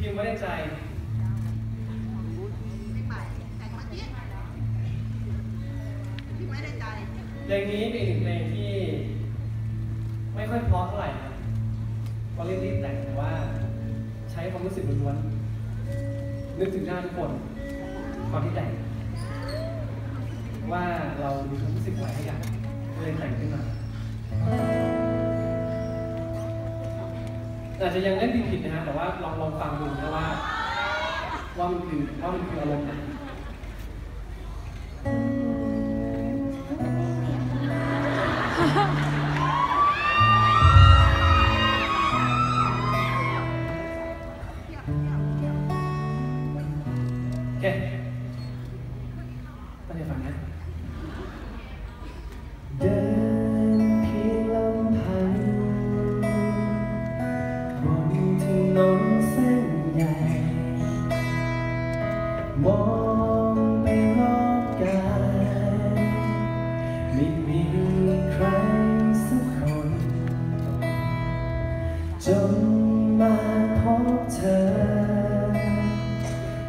พิมพ์ไว้ในใจไม่ใหม่แต่งเมื่อกี้ที่ไม่ได้ใจเพลงนี้เป็นอีกหนึ่งเพลงที่ ไม่ค่อยเพราะเท่าไหร่นะก็รีบๆแต่งแต่ว่า ใช้ความรู้สึกล้วนๆนึกถึงหน้าทุกคนตอนที่แต่งว่าเรามีความรู้สึกอะไรให้กันเลยแต่งขึ้นมา อาจจะยังเล่นผิดๆนะฮะแต่ว่าลองลองฟังดูนะว่า ว่ามันคือว่ามันคืออารมณ์ไหนโอเค จนมาพบเธอ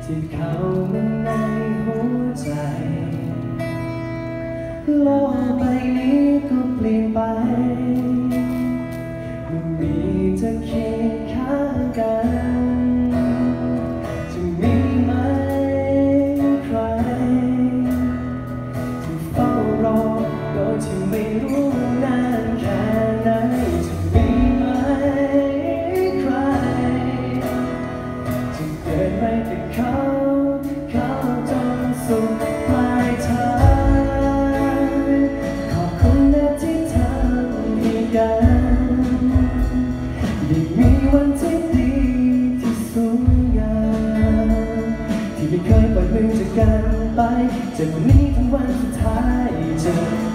ที่เข้ามาในหัวใจโลก ไปกับเขาเขาจนสุดปลายทางขอบคุณนะที่ทำให้กันได้มีวันที่ดีที่สูงยามที่ไม่เคยปล่อยมือจากกันไปจากวันนี้ถึงวันสุดท้ายจะ